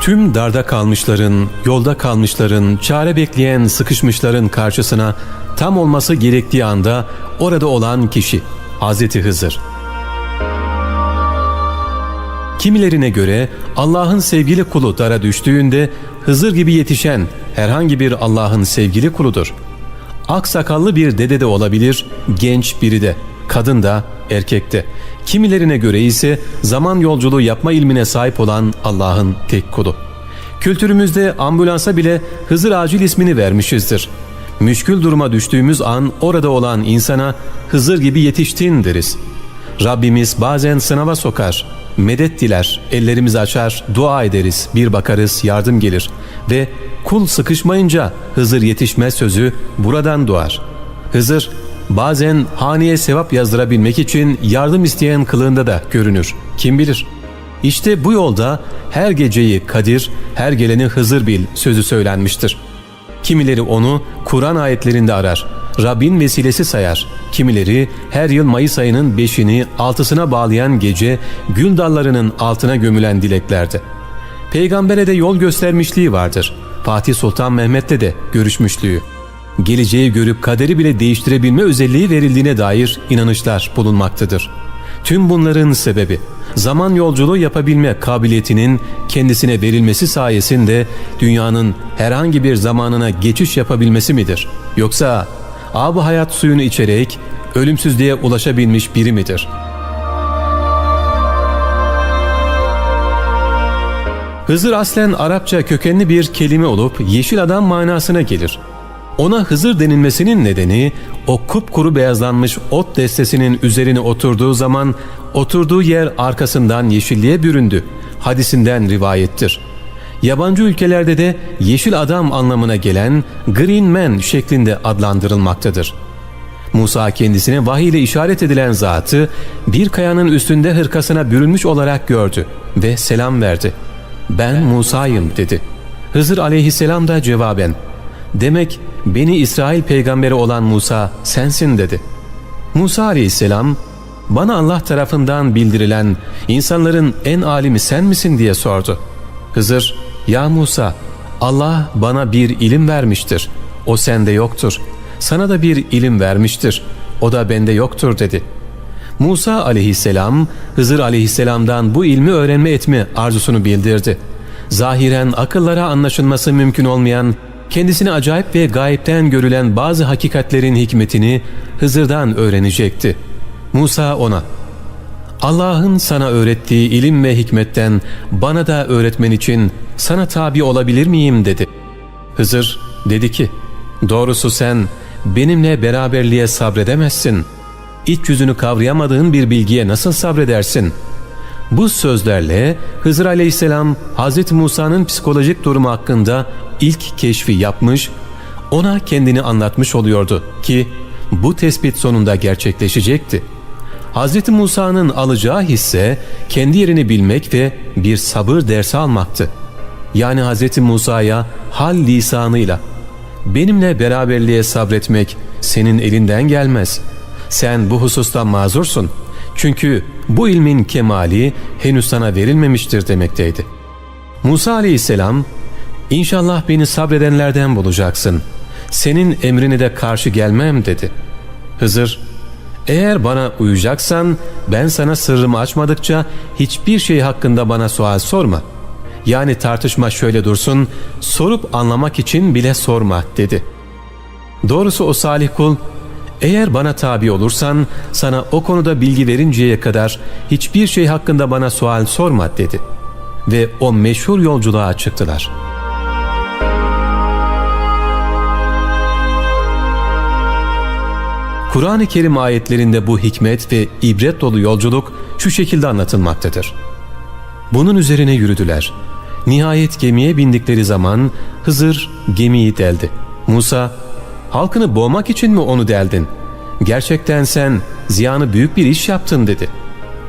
Tüm darda kalmışların, yolda kalmışların, çare bekleyen sıkışmışların karşısına tam olması gerektiği anda orada olan kişi Hazreti Hızır. Kimilerine göre Allah'ın sevgili kulu dara düştüğünde Hızır gibi yetişen herhangi bir Allah'ın sevgili kuludur. Aksakallı bir dede de olabilir, genç biri de, kadın da, erkek de. Kimilerine göre ise zaman yolculuğu yapma ilmine sahip olan Allah'ın tek kulu. Kültürümüzde ambulansa bile Hızır Acil ismini vermişizdir. Müşkül duruma düştüğümüz an orada olan insana Hızır gibi yetiştin deriz. Rabbimiz bazen sınava sokar, medet diler, ellerimizi açar, dua ederiz, bir bakarız, yardım gelir ve kul sıkışmayınca Hızır yetişmez sözü buradan doğar. Hızır bazen haneye sevap yazdırabilmek için yardım isteyen kılığında da görünür. Kim bilir? İşte bu yolda her geceyi Kadir, her geleni Hızır bil sözü söylenmiştir. Kimileri onu Kur'an ayetlerinde arar. Rabbin vesilesi sayar. Kimileri her yıl Mayıs ayının 5'ini 6'sına bağlayan gece gül dallarının altına gömülen dileklerde. Peygambere de yol göstermişliği vardır. Fatih Sultan Mehmet'te de görüşmüşlüğü. Geleceği görüp kaderi bile değiştirebilme özelliği verildiğine dair inanışlar bulunmaktadır. Tüm bunların sebebi zaman yolculuğu yapabilme kabiliyetinin kendisine verilmesi sayesinde dünyanın herhangi bir zamanına geçiş yapabilmesi midir? Yoksa ab hayat suyunu içerek ölümsüzlüğe ulaşabilmiş biri midir? Hızır aslen Arapça kökenli bir kelime olup yeşil adam manasına gelir. Ona Hızır denilmesinin nedeni o kupkuru beyazlanmış ot destesinin üzerine oturduğu zaman oturduğu yer arkasından yeşilliğe büründü. Hadisinden rivayettir. Yabancı ülkelerde de yeşil adam anlamına gelen green man şeklinde adlandırılmaktadır. Musa kendisine vahiy ile işaret edilen zatı bir kayanın üstünde hırkasına bürünmüş olarak gördü ve selam verdi. Ben Musa'yım dedi. Hızır aleyhisselam da cevaben Demek beni İsrail peygamberi olan Musa sensin dedi. Musa aleyhisselam bana Allah tarafından bildirilen insanların en alimi sen misin diye sordu. Hızır ya Musa Allah bana bir ilim vermiştir. O sende yoktur. Sana da bir ilim vermiştir. O da bende yoktur dedi. Musa aleyhisselam Hızır aleyhisselamdan bu ilmi öğrenme etme arzusunu bildirdi. Zahiren akıllara anlaşılması mümkün olmayan kendisine acayip ve gayipten görülen bazı hakikatlerin hikmetini Hızır'dan öğrenecekti. Musa ona, Allah'ın sana öğrettiği ilim ve hikmetten bana da öğretmen için sana tabi olabilir miyim dedi. Hızır dedi ki, doğrusu sen benimle beraberliğe sabredemezsin. İç yüzünü kavrayamadığın bir bilgiye nasıl sabredersin?'' Bu sözlerle Hızır aleyhisselam Hz. Musa'nın psikolojik durumu hakkında ilk keşfi yapmış, ona kendini anlatmış oluyordu ki bu tespit sonunda gerçekleşecekti. Hz. Musa'nın alacağı hisse kendi yerini bilmek ve bir sabır dersi almaktı. Yani Hz. Musa'ya hal lisanıyla benimle beraberliğe sabretmek senin elinden gelmez. Sen bu hususta mazursun. Çünkü bu ilmin kemali henüz sana verilmemiştir demekteydi. Musa aleyhisselam, İnşallah beni sabredenlerden bulacaksın. Senin emrine de karşı gelmem dedi. Hızır, eğer bana uyacaksan ben sana sırrımı açmadıkça hiçbir şey hakkında bana sual sorma. Yani tartışma şöyle dursun, sorup anlamak için bile sorma dedi. Doğrusu o salih kul eğer bana tabi olursan sana o konuda bilgi verinceye kadar hiçbir şey hakkında bana sual sorma dedi. Ve o meşhur yolculuğa çıktılar. Kur'an-ı Kerim ayetlerinde bu hikmet ve ibret dolu yolculuk şu şekilde anlatılmaktadır. Bunun üzerine yürüdüler. Nihayet gemiye bindikleri zaman Hızır gemiyi deldi. Musa halkını boğmak için mi onu deldin? Gerçekten sen ziyanı büyük bir iş yaptın dedi.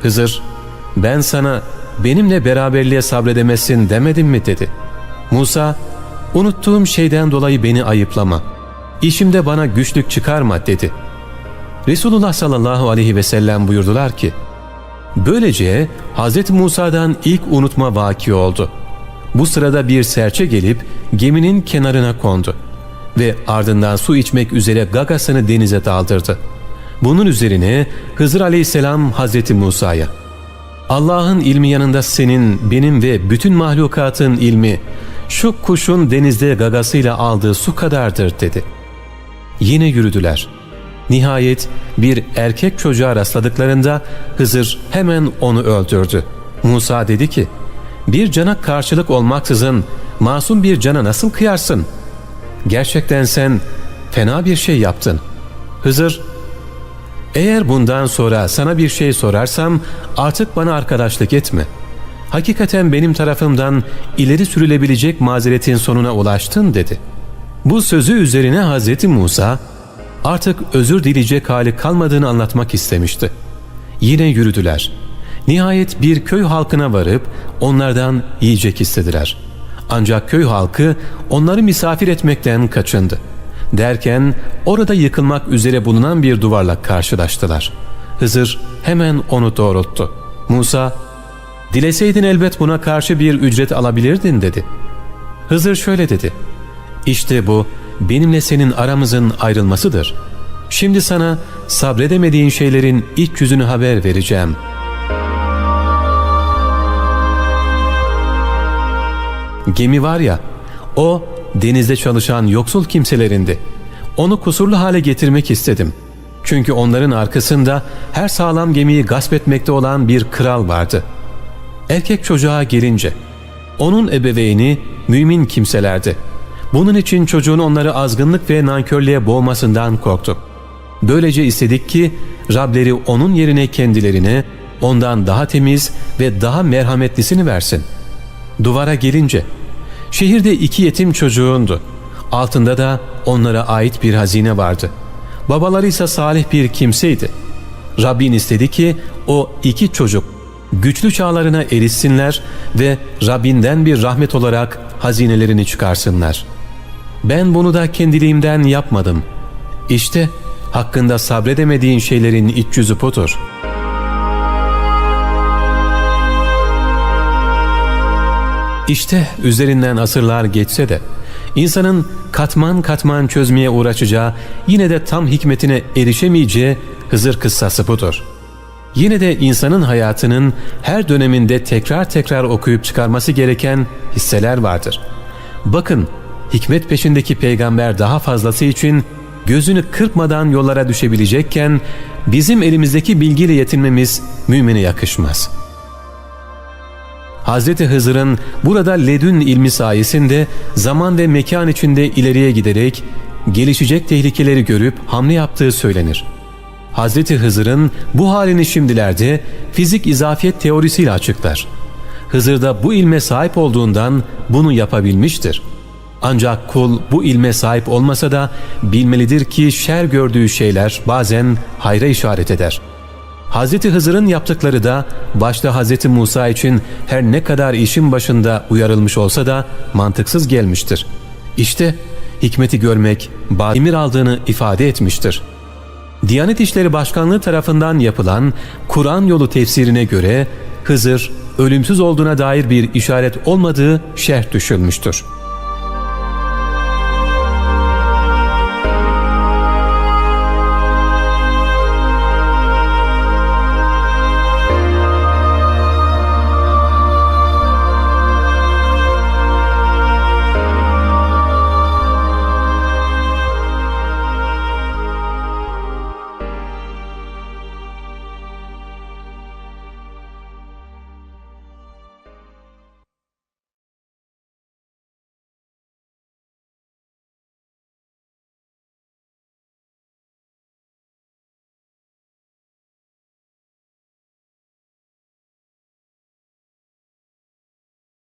Hızır, ben sana benimle beraberliğe sabredemezsin demedim mi dedi. Musa, unuttuğum şeyden dolayı beni ayıplama. İşimde bana güçlük çıkarma dedi. Resulullah sallallahu aleyhi ve sellem buyurdular ki, Böylece Hz. Musa'dan ilk unutma vaki oldu. Bu sırada bir serçe gelip geminin kenarına kondu ve ardından su içmek üzere gagasını denize daldırdı. Bunun üzerine Hızır aleyhisselam Hazreti Musa'ya Allah'ın ilmi yanında senin, benim ve bütün mahlukatın ilmi şu kuşun denizde gagasıyla aldığı su kadardır dedi. Yine yürüdüler. Nihayet bir erkek çocuğa rastladıklarında Hızır hemen onu öldürdü. Musa dedi ki, bir cana karşılık olmaksızın masum bir cana nasıl kıyarsın? Gerçekten sen fena bir şey yaptın. Hızır, eğer bundan sonra sana bir şey sorarsam artık bana arkadaşlık etme. Hakikaten benim tarafımdan ileri sürülebilecek mazeretin sonuna ulaştın dedi. Bu sözü üzerine Hazreti Musa artık özür dileyecek hali kalmadığını anlatmak istemişti. Yine yürüdüler. Nihayet bir köy halkına varıp onlardan yiyecek istediler. Ancak köy halkı onları misafir etmekten kaçındı. Derken orada yıkılmak üzere bulunan bir duvarla karşılaştılar. Hızır hemen onu doğrulttu. Musa, dileseydin elbet buna karşı bir ücret alabilirdin dedi. Hızır şöyle dedi. İşte bu benimle senin aramızın ayrılmasıdır. Şimdi sana sabredemediğin şeylerin iç yüzünü haber vereceğim. Gemi var ya, o denizde çalışan yoksul kimselerindi. Onu kusurlu hale getirmek istedim. Çünkü onların arkasında her sağlam gemiyi gasp etmekte olan bir kral vardı. Erkek çocuğa gelince, onun ebeveyni mümin kimselerdi. Bunun için çocuğun onları azgınlık ve nankörlüğe boğmasından korktuk. Böylece istedik ki Rableri onun yerine kendilerine ondan daha temiz ve daha merhametlisini versin. Duvara gelince, şehirde iki yetim çocuğundu. Altında da onlara ait bir hazine vardı. Babaları ise salih bir kimseydi. Rabbin istedi ki o iki çocuk güçlü çağlarına erişsinler ve Rabbinden bir rahmet olarak hazinelerini çıkarsınlar. Ben bunu da kendiliğimden yapmadım. İşte hakkında sabredemediğin şeylerin iç yüzü budur. İşte üzerinden asırlar geçse de insanın katman katman çözmeye uğraşacağı yine de tam hikmetine erişemeyeceği Hızır kıssası budur. Yine de insanın hayatının her döneminde tekrar tekrar okuyup çıkarması gereken hisseler vardır. Bakın hikmet peşindeki peygamber daha fazlası için gözünü kırpmadan yollara düşebilecekken bizim elimizdeki bilgiyle yetinmemiz mümine yakışmaz. Hazreti Hızır'ın burada ledün ilmi sayesinde zaman ve mekan içinde ileriye giderek gelişecek tehlikeleri görüp hamle yaptığı söylenir. Hazreti Hızır'ın bu halini şimdilerde fizik izafiyet teorisiyle açıklar. Hızır da bu ilme sahip olduğundan bunu yapabilmiştir. Ancak kul bu ilme sahip olmasa da bilmelidir ki şer gördüğü şeyler bazen hayra işaret eder. Hz. Hızır'ın yaptıkları da başta Hz. Musa için her ne kadar işin başında uyarılmış olsa da mantıksız gelmiştir. İşte hikmeti görmek emir aldığını ifade etmiştir. Diyanet İşleri Başkanlığı tarafından yapılan Kur'an yolu tefsirine göre Hızır ölümsüz olduğuna dair bir işaret olmadığı şerh düşülmüştür.